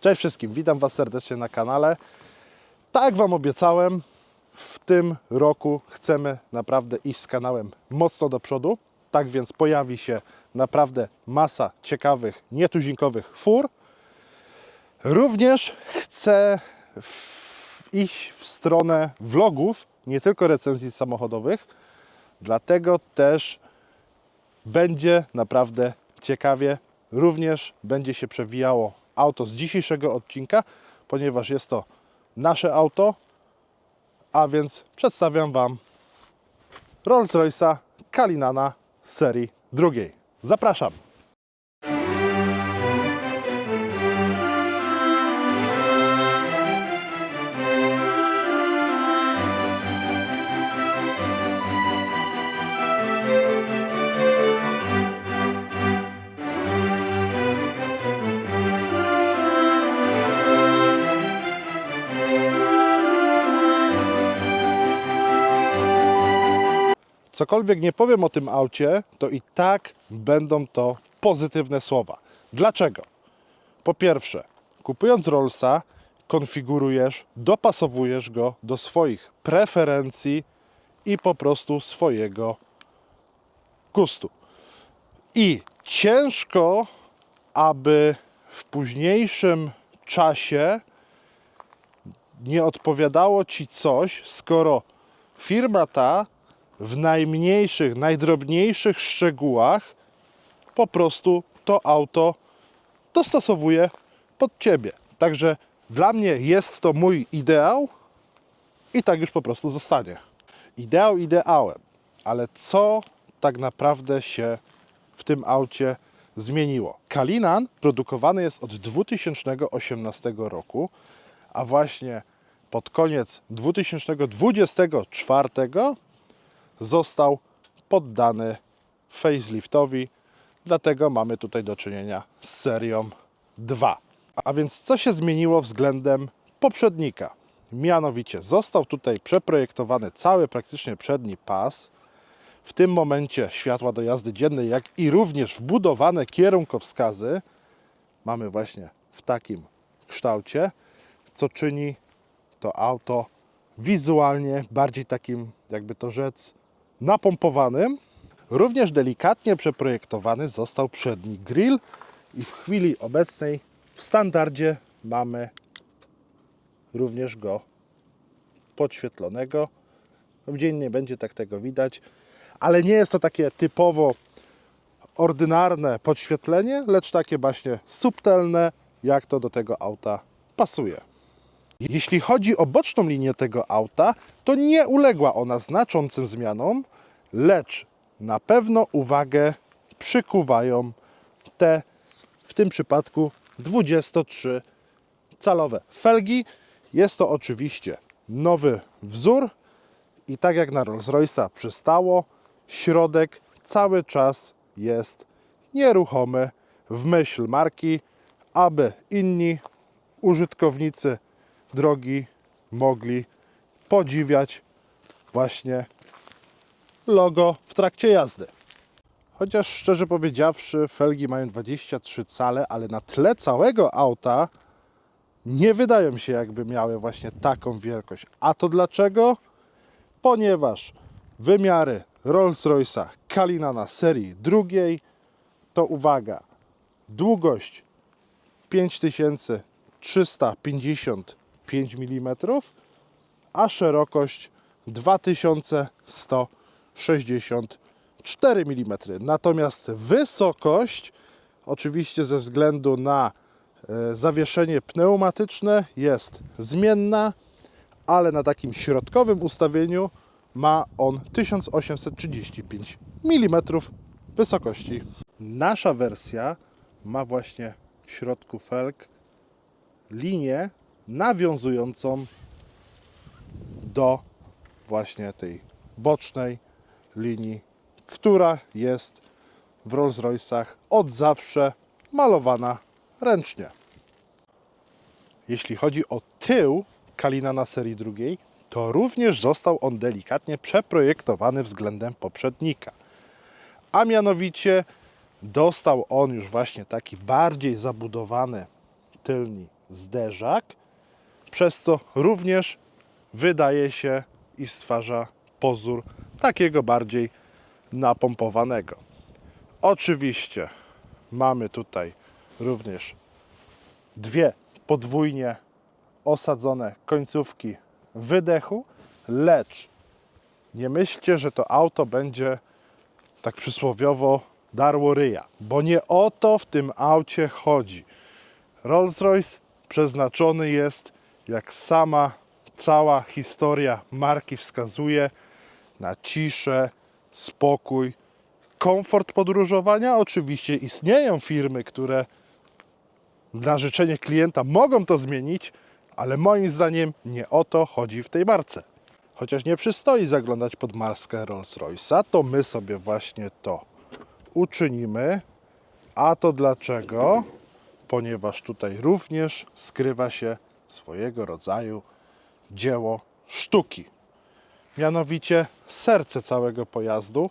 Cześć wszystkim, witam Was serdecznie na kanale. Tak Wam obiecałem, w tym roku chcemy naprawdę iść z kanałem mocno do przodu. Tak więc pojawi się naprawdę masa ciekawych, nietuzinkowych fur. Również chcę iść w stronę vlogów, nie tylko recenzji samochodowych. Dlatego też będzie naprawdę ciekawie. Również będzie się przewijało auto z dzisiejszego odcinka, ponieważ jest to nasze auto, a więc przedstawiam Wam Rolls-Royce'a Kalinana serii drugiej. Zapraszam! Cokolwiek nie powiem o tym aucie, to i tak będą to pozytywne słowa. Dlaczego? Po pierwsze, kupując Rollsa, konfigurujesz, dopasowujesz go do swoich preferencji i po prostu swojego gustu. I ciężko, aby w późniejszym czasie nie odpowiadało ci coś, skoro firma ta w najmniejszych, najdrobniejszych szczegółach po prostu to auto dostosowuje pod ciebie. Także dla mnie jest to mój ideał i tak już po prostu zostanie. Ideał ideałem, ale co tak naprawdę się w tym aucie zmieniło? Kalinan produkowany jest od 2018 roku, a właśnie pod koniec 2024 został poddany faceliftowi, dlatego mamy tutaj do czynienia z serią 2. A więc co się zmieniło względem poprzednika? Mianowicie został tutaj przeprojektowany cały praktycznie przedni pas, w tym momencie światła do jazdy dziennej, jak i również wbudowane kierunkowskazy mamy właśnie w takim kształcie, co czyni to auto wizualnie bardziej takim, jakby to rzec, napompowanym. Również delikatnie przeprojektowany został przedni grill i w chwili obecnej w standardzie mamy również go podświetlonego. W dzień nie będzie tak tego widać, ale nie jest to takie typowo ordynarne podświetlenie, lecz takie właśnie subtelne, jak to do tego auta pasuje. Jeśli chodzi o boczną linię tego auta, to nie uległa ona znaczącym zmianom, lecz na pewno uwagę przykuwają te w tym przypadku 23-calowe felgi. Jest to oczywiście nowy wzór i tak jak na Rolls-Royce'a przystało, środek cały czas jest nieruchomy w myśl marki, aby inni użytkownicy drogi mogli podziwiać właśnie logo w trakcie jazdy. Chociaż szczerze powiedziawszy, felgi mają 23 cale, ale na tle całego auta nie wydają się jakby miały właśnie taką wielkość. A to dlaczego? Ponieważ wymiary Rolls-Royce'a Kalinana serii drugiej to uwaga, długość 5355 mm, a szerokość 2164 mm. Natomiast wysokość, oczywiście ze względu na e, zawieszenie pneumatyczne, jest zmienna, ale na takim środkowym ustawieniu ma on 1835 mm wysokości. Nasza wersja ma właśnie w środku felg linię nawiązującą do właśnie tej bocznej linii, która jest w Rolls-Royce'ach od zawsze malowana ręcznie. Jeśli chodzi o tył Kalinana serii drugiej, to również został on delikatnie przeprojektowany względem poprzednika. A mianowicie dostał on już właśnie taki bardziej zabudowany tylni zderzak, przez co również wydaje się i stwarza pozór takiego bardziej napompowanego. Oczywiście mamy tutaj również dwie podwójnie osadzone końcówki wydechu, lecz nie myślcie, że to auto będzie tak przysłowiowo darło ryja, bo nie o to w tym aucie chodzi. Rolls-Royce przeznaczony jest, jak sama cała historia marki wskazuje, na ciszę, spokój, komfort podróżowania. Oczywiście istnieją firmy, które na życzenie klienta mogą to zmienić, ale moim zdaniem nie o to chodzi w tej marce. Chociaż nie przystoi zaglądać pod maskę Rolls-Royce'a, to my sobie właśnie to uczynimy. A to dlaczego? Ponieważ tutaj również skrywa się swojego rodzaju dzieło sztuki. Mianowicie serce całego pojazdu,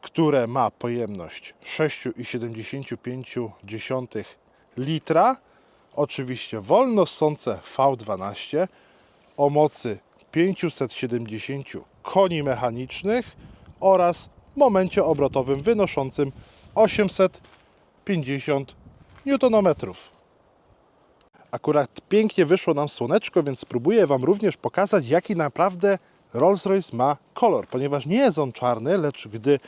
które ma pojemność 6,75 litra. Oczywiście wolno ssące V12 o mocy 570 koni mechanicznych oraz momencie obrotowym wynoszącym 850 Nm. Akurat pięknie wyszło nam słoneczko, więc spróbuję Wam również pokazać, jaki naprawdę Rolls-Royce ma kolor, ponieważ nie jest on czarny, lecz gdy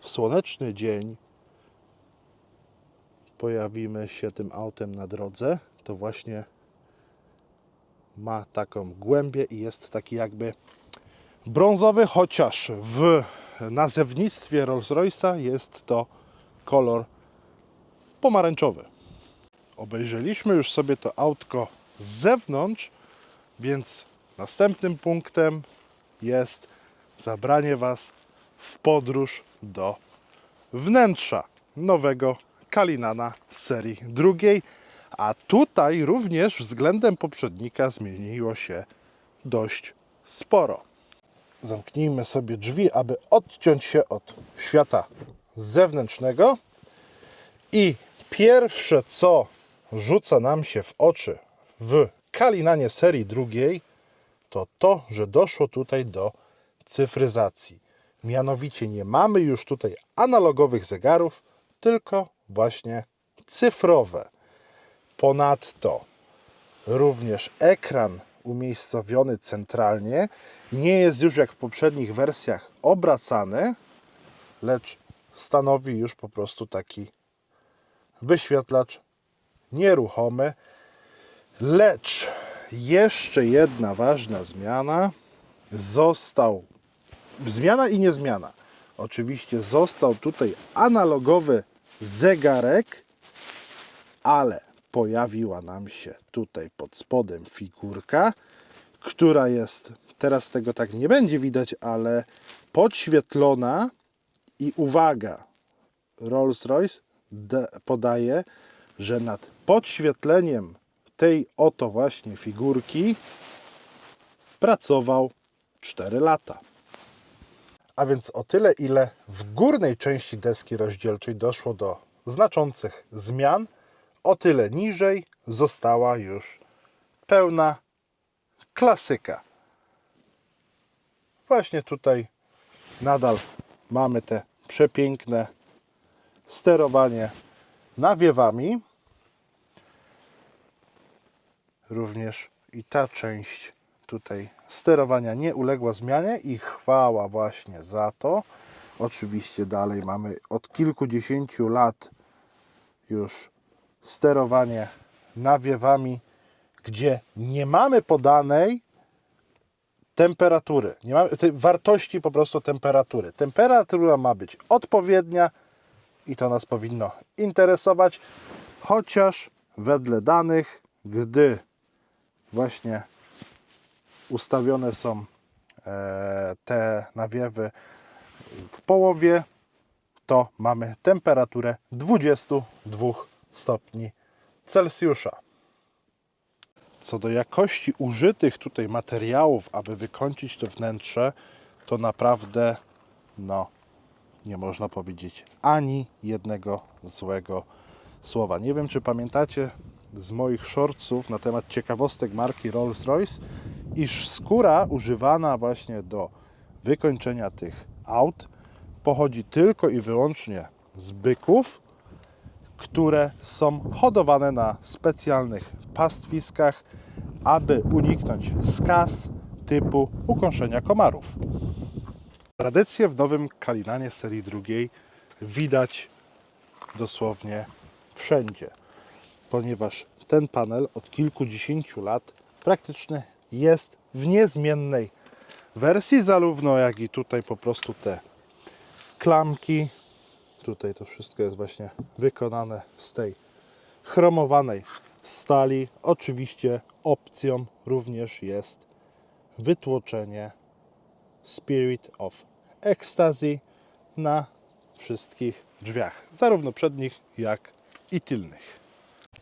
w słoneczny dzień pojawimy się tym autem na drodze, to właśnie ma taką głębię i jest taki jakby brązowy, chociaż w nazewnictwie Rolls-Royce'a jest to kolor pomarańczowy. Obejrzeliśmy już sobie to autko z zewnątrz, więc następnym punktem jest zabranie Was w podróż do wnętrza nowego Kalinana z serii drugiej. A tutaj również względem poprzednika zmieniło się dość sporo. Zamknijmy sobie drzwi, aby odciąć się od świata zewnętrznego. I pierwsze, co rzuca nam się w oczy w Kalinanie serii drugiej, to to, że doszło tutaj do cyfryzacji. Mianowicie nie mamy już tutaj analogowych zegarów, tylko właśnie cyfrowe. Ponadto również ekran umiejscowiony centralnie nie jest już jak w poprzednich wersjach obracany, lecz stanowi już po prostu taki wyświetlacz nieruchomy. Lecz jeszcze jedna ważna zmiana został zmiana i niezmiana. Oczywiście został tutaj analogowy zegarek, ale pojawiła nam się tutaj pod spodem figurka, która jest, teraz tego tak nie będzie widać, ale podświetlona i uwaga, Rolls-Royce podaje, że nad podświetleniem tej oto właśnie figurki pracował 4 lata. A więc o tyle, ile w górnej części deski rozdzielczej doszło do znaczących zmian, o tyle niżej została już pełna klasyka. Właśnie tutaj nadal mamy te przepiękne sterowanie nawiewami. Również i ta część tutaj sterowania nie uległa zmianie i chwała właśnie za to. Oczywiście dalej mamy od kilkudziesięciu lat już sterowanie nawiewami, gdzie nie mamy podanej temperatury, nie mamy wartości po prostu temperatury. Temperatura ma być odpowiednia i to nas powinno interesować, chociaż wedle danych, gdy właśnie ustawione są e, te nawiewy w połowie, to mamy temperaturę 22 stopni Celsjusza. Co do jakości użytych tutaj materiałów, aby wykończyć to wnętrze, to naprawdę no, nie można powiedzieć ani jednego złego słowa. Nie wiem, czy pamiętacie z moich shortsów na temat ciekawostek marki Rolls-Royce, iż skóra używana właśnie do wykończenia tych aut pochodzi tylko i wyłącznie z byków, które są hodowane na specjalnych pastwiskach, aby uniknąć skaz typu ukąszenia komarów. Tradycję w nowym Kalinanie serii drugiej widać dosłownie wszędzie, ponieważ ten panel od kilkudziesięciu lat praktycznie jest w niezmiennej wersji, zarówno jak i tutaj po prostu te klamki. Tutaj to wszystko jest właśnie wykonane z tej chromowanej stali. Oczywiście opcją również jest wytłoczenie Spirit of Ecstasy na wszystkich drzwiach, zarówno przednich, jak i tylnych.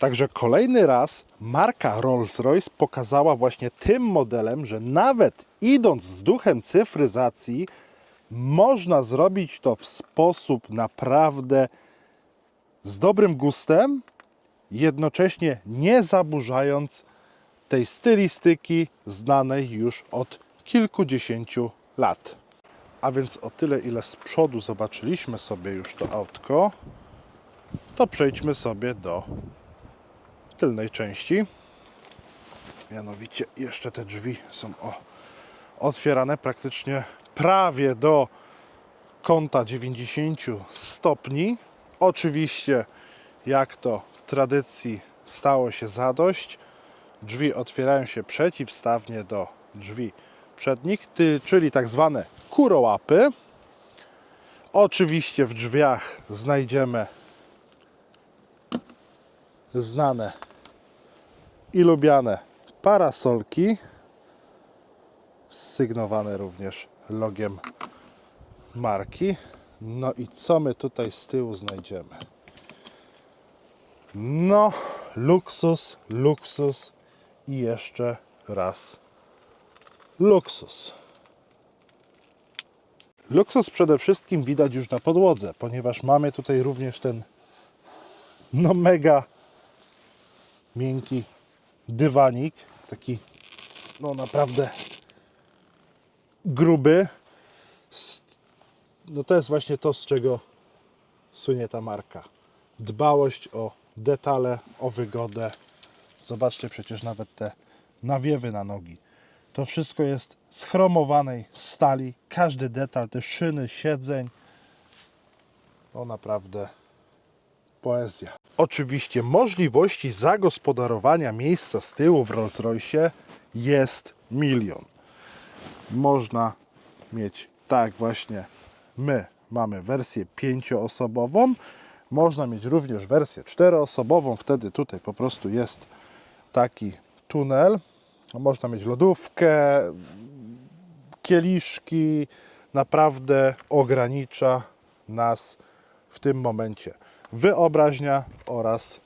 Także kolejny raz marka Rolls-Royce pokazała właśnie tym modelem, że nawet idąc z duchem cyfryzacji, można zrobić to w sposób naprawdę z dobrym gustem, jednocześnie nie zaburzając tej stylistyki znanej już od kilkudziesięciu lat. A więc o tyle, ile z przodu zobaczyliśmy sobie już to autko, to przejdźmy sobie do tylnej części. Mianowicie jeszcze te drzwi są o, otwierane praktycznie prawie do kąta 90 stopni. Oczywiście, jak to tradycji stało się zadość, drzwi otwierają się przeciwstawnie do drzwi przednich, czyli tak zwane kurołapy. Oczywiście w drzwiach znajdziemy znane i lubiane parasolki, sygnowane również logiem marki. No i co my tutaj z tyłu znajdziemy? No, luksus, luksus i jeszcze raz luksus. Luksus przede wszystkim widać już na podłodze, ponieważ mamy tutaj również ten no mega miękki dywanik, taki no naprawdę gruby. No to jest właśnie to, z czego słynie ta marka. Dbałość o detale, o wygodę. Zobaczcie przecież nawet te nawiewy na nogi. To wszystko jest z chromowanej stali. Każdy detal, te szyny, siedzeń. No naprawdę poezja. Oczywiście możliwości zagospodarowania miejsca z tyłu w Rolls-Royce jest milion. Można mieć tak właśnie my mamy wersję pięcioosobową. Można mieć również wersję czteroosobową. Wtedy tutaj po prostu jest taki tunel. Można mieć lodówkę, kieliszki. Naprawdę ogranicza nas w tym momencie wyobraźnia oraz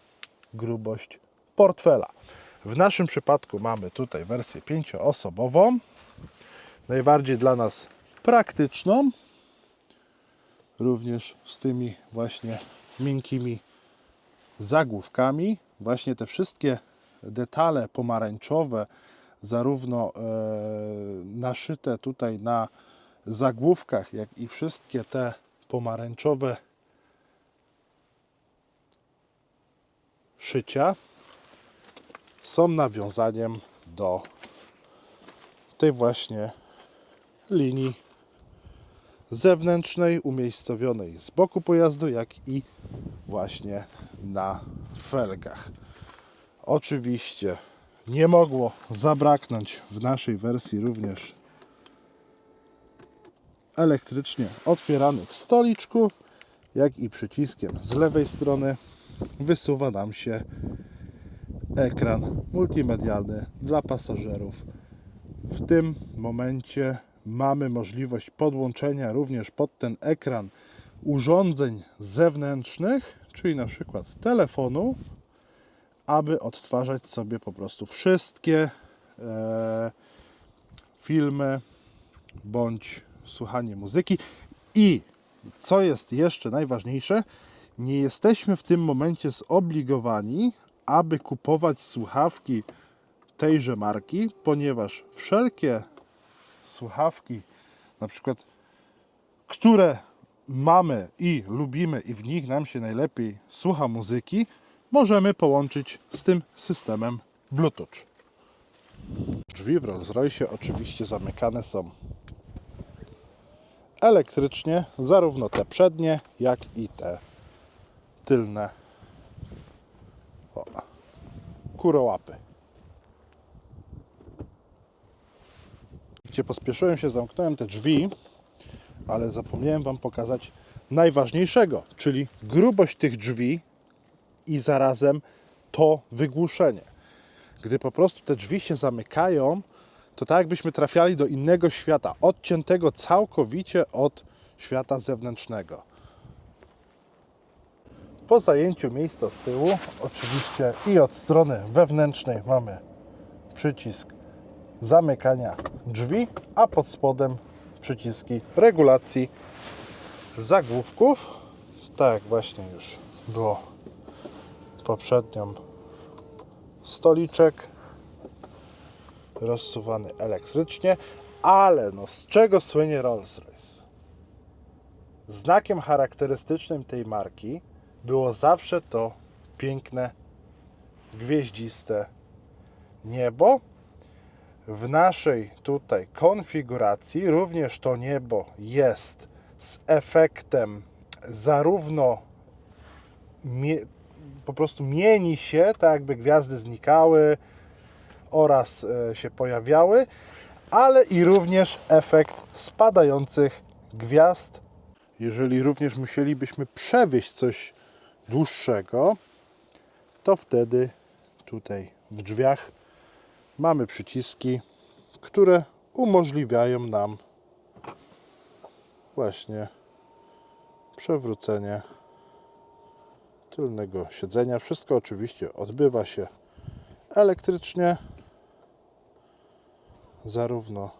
grubość portfela. W naszym przypadku mamy tutaj wersję pięcioosobową, najbardziej dla nas praktyczną, również z tymi właśnie miękkimi zagłówkami. Właśnie te wszystkie detale pomarańczowe, zarówno e, naszyte tutaj na zagłówkach, jak i wszystkie te pomarańczowe szycia są nawiązaniem do tej właśnie linii zewnętrznej umiejscowionej z boku pojazdu, jak i właśnie na felgach. Oczywiście nie mogło zabraknąć w naszej wersji również elektrycznie otwieranych stoliczków, jak i przyciskiem z lewej strony wysuwa nam się ekran multimedialny dla pasażerów. W tym momencie mamy możliwość podłączenia również pod ten ekran urządzeń zewnętrznych, czyli na przykład telefonu, aby odtwarzać sobie po prostu wszystkie e, filmy bądź słuchanie muzyki. I co jest jeszcze najważniejsze, nie jesteśmy w tym momencie zobligowani, aby kupować słuchawki tejże marki, ponieważ wszelkie słuchawki, na przykład, które mamy i lubimy i w nich nam się najlepiej słucha muzyki, możemy połączyć z tym systemem Bluetooth. Drzwi w Rolls-Royce oczywiście zamykane są elektrycznie, zarówno te przednie, jak i te tylne o, kurołapy. Gdzie pospieszyłem się, zamknąłem te drzwi, ale zapomniałem Wam pokazać najważniejszego, czyli grubość tych drzwi i zarazem to wygłuszenie. Gdy po prostu te drzwi się zamykają, to tak jakbyśmy trafiali do innego świata, odciętego całkowicie od świata zewnętrznego. Po zajęciu miejsca z tyłu, oczywiście i od strony wewnętrznej mamy przycisk zamykania drzwi, a pod spodem przyciski regulacji zagłówków. Tak właśnie już było poprzednią stoliczek rozsuwany elektrycznie, ale no z czego słynie Rolls-Royce? Znakiem charakterystycznym tej marki było zawsze to piękne, gwieździste niebo. W naszej tutaj konfiguracji również to niebo jest z efektem zarówno po prostu mieni się, tak jakby gwiazdy znikały oraz e, się pojawiały, ale i również efekt spadających gwiazd. Jeżeli również musielibyśmy przewieźć coś dłuższego, to wtedy tutaj w drzwiach mamy przyciski, które umożliwiają nam właśnie przewrócenie tylnego siedzenia. Wszystko oczywiście odbywa się elektrycznie. Zarówno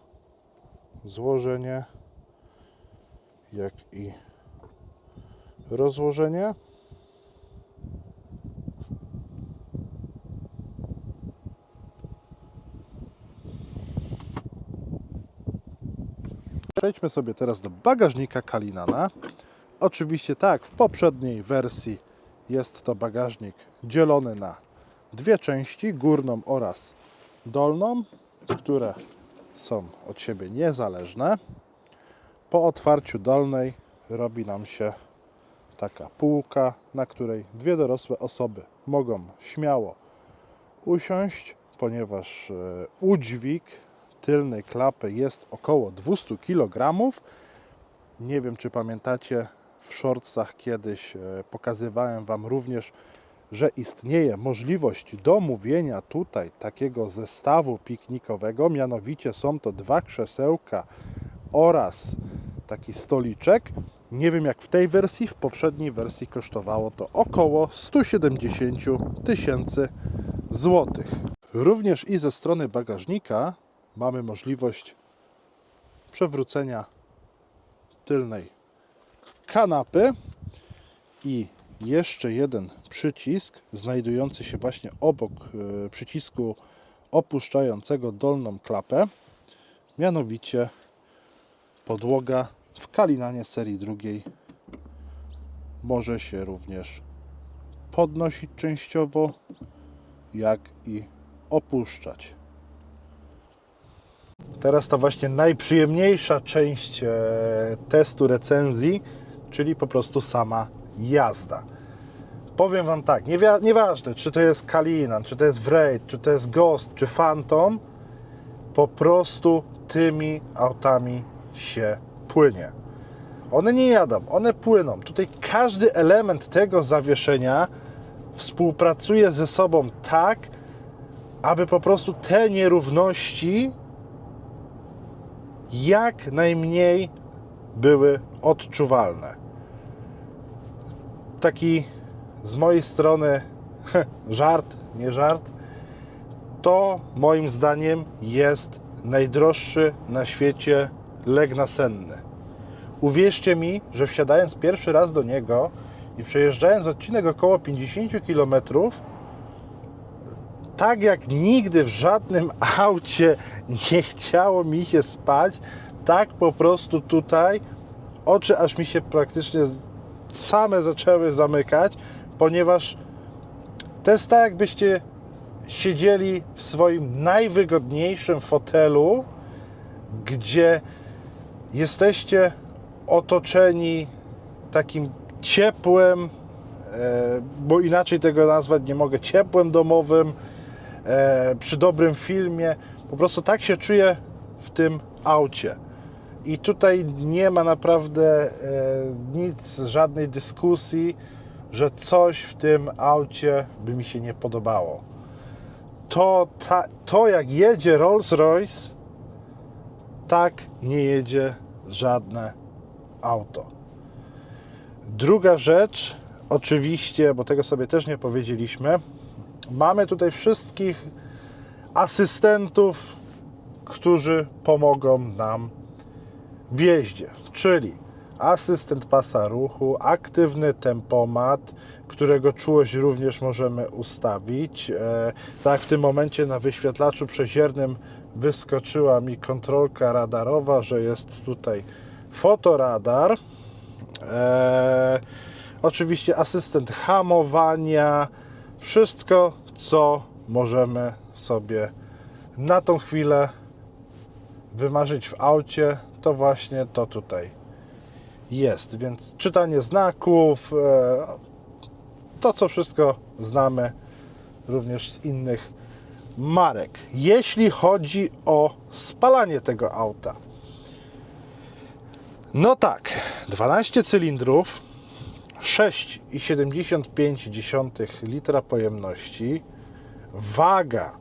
złożenie, jak i rozłożenie. Przejdźmy sobie teraz do bagażnika Kalinana. Oczywiście tak, w poprzedniej wersji jest to bagażnik dzielony na dwie części, górną oraz dolną, które są od siebie niezależne. Po otwarciu dolnej robi nam się taka półka, na której dwie dorosłe osoby mogą śmiało usiąść, ponieważ e, udźwig tylnej klapy jest około 200 kg. Nie wiem, czy pamiętacie, w shortsach kiedyś e, pokazywałem Wam również, że istnieje możliwość domówienia tutaj takiego zestawu piknikowego. Mianowicie są to dwa krzesełka oraz taki stoliczek. Nie wiem jak w tej wersji, w poprzedniej wersji kosztowało to około 170 tysięcy złotych. Również i ze strony bagażnika mamy możliwość przewrócenia tylnej kanapy i jeszcze jeden przycisk znajdujący się właśnie obok e, przycisku opuszczającego dolną klapę, mianowicie podłoga w Kalinanie serii drugiej może się również podnosić częściowo, jak i opuszczać. Teraz to właśnie najprzyjemniejsza część e, testu recenzji, czyli po prostu sama jazda. Powiem Wam tak, nieważne czy to jest Kalinan, czy to jest Wraith, czy to jest Ghost, czy Phantom, po prostu tymi autami się płynie. One nie jadą, one płyną. Tutaj każdy element tego zawieszenia współpracuje ze sobą tak, aby po prostu te nierówności jak najmniej były odczuwalne. Taki z mojej strony żart, nie żart, to moim zdaniem jest najdroższy na świecie leg nasenny. Uwierzcie mi, że wsiadając pierwszy raz do niego i przejeżdżając odcinek około 50 km, tak jak nigdy w żadnym aucie nie chciało mi się spać, tak po prostu tutaj oczy aż mi się praktycznie same zaczęły zamykać, ponieważ to jest tak, jakbyście siedzieli w swoim najwygodniejszym fotelu, gdzie jesteście otoczeni takim ciepłem, e, bo inaczej tego nazwać nie mogę, ciepłem domowym, przy dobrym filmie. Po prostu tak się czuję w tym aucie. I tutaj nie ma naprawdę e, nic, żadnej dyskusji, że coś w tym aucie by mi się nie podobało. To, ta, to jak jedzie Rolls-Royce, tak nie jedzie żadne auto. Druga rzecz, oczywiście, bo tego sobie też nie powiedzieliśmy, mamy tutaj wszystkich asystentów, którzy pomogą nam w jeździe, czyli asystent pasa ruchu, aktywny tempomat, którego czułość również możemy ustawić. E, tak, w tym momencie na wyświetlaczu przeziernym wyskoczyła mi kontrolka radarowa, że jest tutaj fotoradar. E, oczywiście asystent hamowania, wszystko co możemy sobie na tą chwilę wymarzyć w aucie, to właśnie to tutaj jest. Więc czytanie znaków, e, to co wszystko znamy również z innych marek. Jeśli chodzi o spalanie tego auta, no tak, 12 cylindrów, 6,75 litra pojemności, waga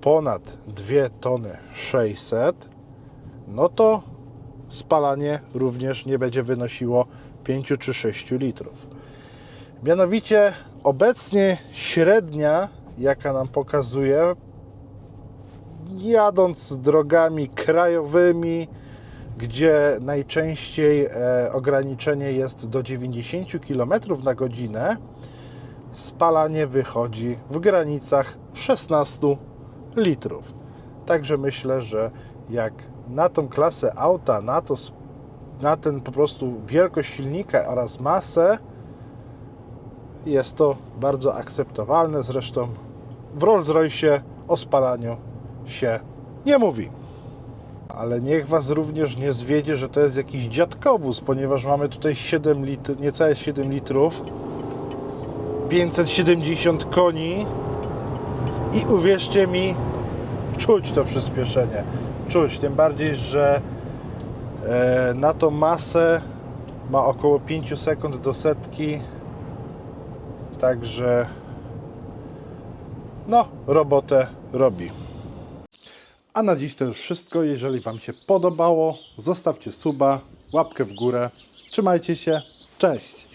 ponad 2 tony 600, no to spalanie również nie będzie wynosiło 5 czy 6 litrów. Mianowicie obecnie średnia, jaka nam pokazuje, jadąc drogami krajowymi, gdzie najczęściej e, ograniczenie jest do 90 km na godzinę, spalanie wychodzi w granicach 16 litrów. Także myślę, że jak na tą klasę auta, na, to, na ten po prostu wielkość silnika oraz masę, jest to bardzo akceptowalne. Zresztą w Rolls-Royce o spalaniu się nie mówi. Ale niech Was również nie zwiedzie, że to jest jakiś dziadkowóz, ponieważ mamy tutaj 7 litrów, niecałe 7 litrów, 570 koni i uwierzcie mi, czuć to przyspieszenie. Czuć, tym bardziej, że e, na tą masę ma około 5 sekund do setki. Także no, robotę robi. A na dziś to już wszystko. Jeżeli Wam się podobało, zostawcie suba, łapkę w górę. Trzymajcie się. Cześć!